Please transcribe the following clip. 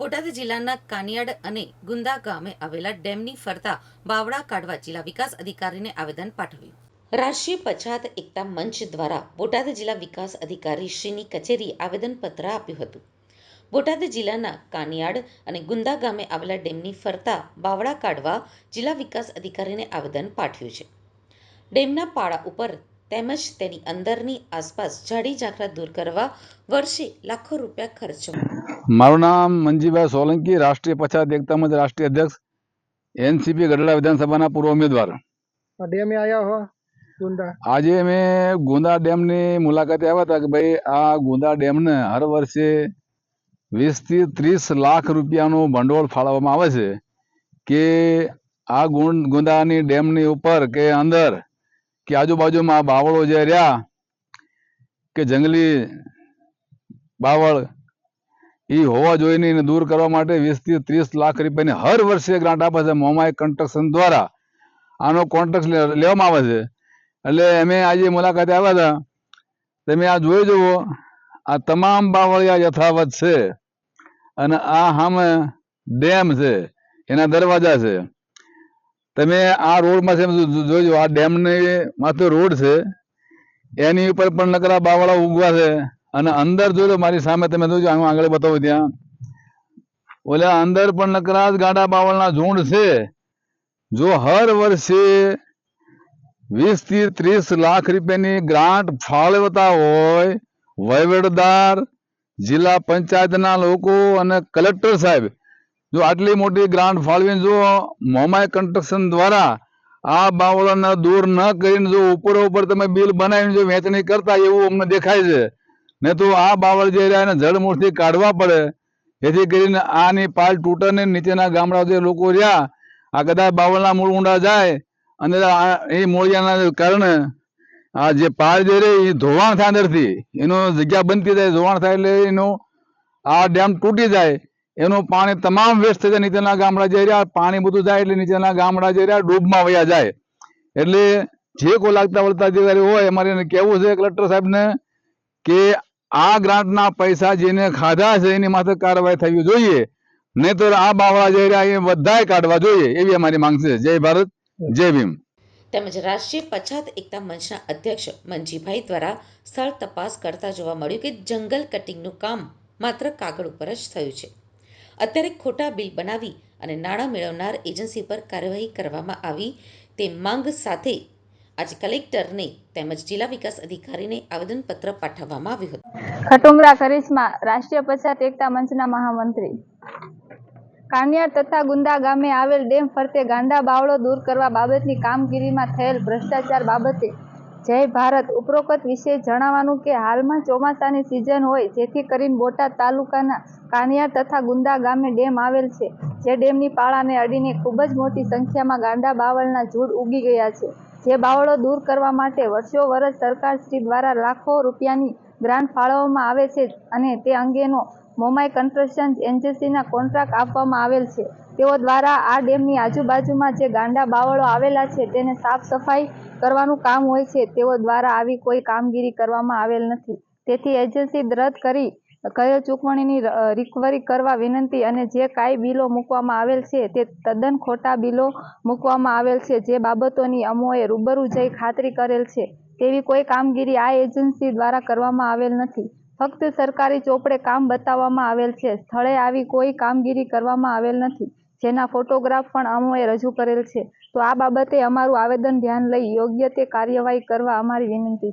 બોટાદ જિલ્લાના કાનિયાડ અને ગુંદા ગામે આવેલા ડેમની ફરતા બાવડા કાઢવા જિલ્લા વિકાસ અધિકારીને આવેદન પાઠવ્યું. રાષ્ટ્રીય પછાત એકતા મંચ દ્વારા બોટાદ જિલ્લા વિકાસ અધિકારી શ્રીની કચેરી આવેદનપત્ર આપ્યું હતું. બોટાદ જિલ્લાના કાનિયાડ અને ગુંદા ગામે આવેલા ડેમની ફરતા બાવડા કાઢવા જિલ્લા વિકાસ અધિકારીને આવેદન પાઠવ્યું છે. ડેમના પાળા ઉપર તેમજ તેની અંદરની આસપાસ જાડી ઝાંખરા દૂર કરવા વર્ષે લાખો રૂપિયા ખર્ચો મારું નામ મંજીભાઈ સોલંકી રાષ્ટ્રીય પછાત એકતા મંચ રાષ્ટ્રીય અધ્યક્ષ એનસીપી ગઢડા વિધાનસભાના પૂર્વ ઉમેદવાર. ડેમે આવ્યા હો ગુંદા? આજે અમે ગુંદા ડેમની મુલાકાતે આવ્યા હતા કે ભાઈ આ ગુંદા ડેમને હર વર્ષે વીસથી ત્રીસ લાખ રૂપિયાનું ભંડોળ ફાળવવામાં આવે છે કે આ ગુંદાની ડેમની ઉપર કે અંદર કે આજુબાજુમાં બાવળો જે રહ્યા, કે જંગલી બાવળ, એ હોવા જોઈએ એને દૂર કરવા માટે વીસથી ત્રીસ લાખ રૂપિયાની હર વર્ષે ગ્રાન્ટ આપે છે મોમાઈ કન્સ્ટ્રક્શન દ્વારા. આનો કોન્ટ્રાક્ટ લેવામાં આવે છે. એટલે અમે આજે મુલાકાતે આવ્યા હતા. તમે આ જોઈ જુઓ, આ તમામ બાવળિયા યથાવત છે. અને આ સામે ડેમ છે, એના દરવાજા છે. તમે આ રોડમાં જોજો, આ ડેમની માથે રોડ છે. એની ઉપર પણ નકરા બાવળા ઉગવા છે. અને અંદર જોજો, મારી સામે તમે જોજો, હું આગળ બતાવું ત્યાં. ઓલા અંદર પણ નકરા જ ગાડા બાવળના ઝુંડ છે. જો હર વર્ષે વીસથી ત્રીસ લાખ રૂપિયાની ગ્રાન્ટ ફાળવતા હોય, વહીવટદાર, જિલ્લા પંચાયતના લોકો અને કલેક્ટર સાહેબ જો આટલી મોટી ગ્રાન્ટ ફાળવીને જો મોમાઈ કન્સ્ટ્રક્શન દ્વારા આ બાવળાને દૂર ન કરીને જો ઉપર ઉપર તમે બિલ બનાવીને જો વેચણી કરતા એવું અમને દેખાય છે, ને તો આ બાવળ જે રહ્યા એને જળમૂળથી કાઢવા પડે. જેથી કરીને આની પાલ તૂટે નીચેના ગામડા જે લોકો રહ્યા, આ કદાચ બાવળના મૂળ ઊંડા જાય, અને એ મૂળિયાના કારણે આ જે પાળ જે રહે એ ધોવાણ થાય અંદરથી. એનો જગ્યા બનતી જાય, ધોવાણ થાય એટલે એનું આ ડેમ તૂટી જાય. એનું પાણી તમામ વેસ્ટ થઈ જાય, નીચેના ગામડા જઈ રહ્યા, પાણી બધું જાય એટલે નીચેના ગામડા જઈ રહ્યા, ડૂબમાં વયા જાય. એટલે જે કોઈ લાગતા વળતા અધિકારી હોય, અમારે એને કહેવું છે, કલેક્ટર સાહેબને, કે આ ગ્રાન્ટના પૈસા જેને ખાધા છે, એની માથે કાર્યવાહી થવી જોઈએ. નહીતર આ બાવળા જઈ રહ્યા, એ બધાએ કાઢવા જોઈએ, એવી અમારી માંગ છે. જય ભારત, જય ભીમ. તેમજ રાષ્ટ્રીય પછાત એકતા મંચના અધ્યક્ષ મનજીભાઈ દ્વારા સ્થળ તપાસ કરતા જોવા મળ્યું કે જંગલ કટિંગનું કામ માત્ર કાગળ ઉપર જ થયું છે. અત્યારે ખોટા બિલ બનાવી અને નાણાં મેળવનાર એજન્સી પર કાર્યવાહી કરવામાં આવી તે માંગ સાથે આજે કલેક્ટરને તેમજ જિલ્લા વિકાસ અધિકારીને આવેદનપત્ર પાઠવવામાં આવ્યું હતું. ખટુમરા કરિશ્મા રાષ્ટ્રીય પછાત એકતા મંચના મહામંત્રી. કાનિયાર તથા ગુંદા ગામે આવેલ ડેમ ફરતે ગાંડા બાવળો દૂર કરવા બાબતની કામગીરીમાં થયેલ ભ્રષ્ટાચાર બાબતે જય ભારત ઉપરોક્ત વિશે જણાવવાનું કે હાલમાં ચોમાસાની સિઝન હોય, જેથી કરીને બોટાદ તાલુકાના કાનિયા તથા ગુંદા ગામે ડેમ આવેલ છે, જે ડેમની પાળાને અડીને ખૂબ જ મોટી સંખ્યામાં ગાંડા બાવળના ઝૂડ ઉગી ગયા છે. જે બાવળો દૂર કરવા માટે વર્ષો વર્ષ સરકારશ્રી દ્વારા લાખો રૂપિયાની ગ્રાન્ટ ફાળવવામાં આવે છે અને તે અંગેનો મોમાઈ કન્સ્ટ્રક્શન એજન્સીના કોન્ટ્રાક્ટ આપવામાં આવેલ છે. તેઓ દ્વારા આ ડેમની આજુબાજુમાં જે ગાંડા બાવળો આવેલા છે તેને સાફ સફાઈ કરવાનું કામ હોય છે. તેઓ દ્વારા આવી કોઈ કામગીરી કરવામાં આવેલ નથી. તેથી એજન્સી રદ કરી કયો ચૂકવણીની રિકવરી કરવા વિનંતી અને જે કાંઈ બિલો મૂકવામાં આવેલ છે તે તદ્દન ખોટા બિલો મૂકવામાં આવેલ છે જે બાબતોની અમોએ રૂબરૂ જઈ ખાતરી કરેલ છે. તેવી કોઈ કામગીરી આ એજન્સી દ્વારા કરવામાં આવેલ નથી. ફક્ત સરકારી ચોપડે કામ બતાવવામાં આવેલ છે. સ્થળે આવી કોઈ કામગીરી કરવામાં આવેલ નથી. જેના ફોટોગ્રાફ પણ અમોએ રજૂ કરેલ છે. તો આ બાબતે અમારું આવેદન ધ્યાન લઈ યોગ્ય તે કાર્યવાહી કરવા અમારી વિનંતી છે.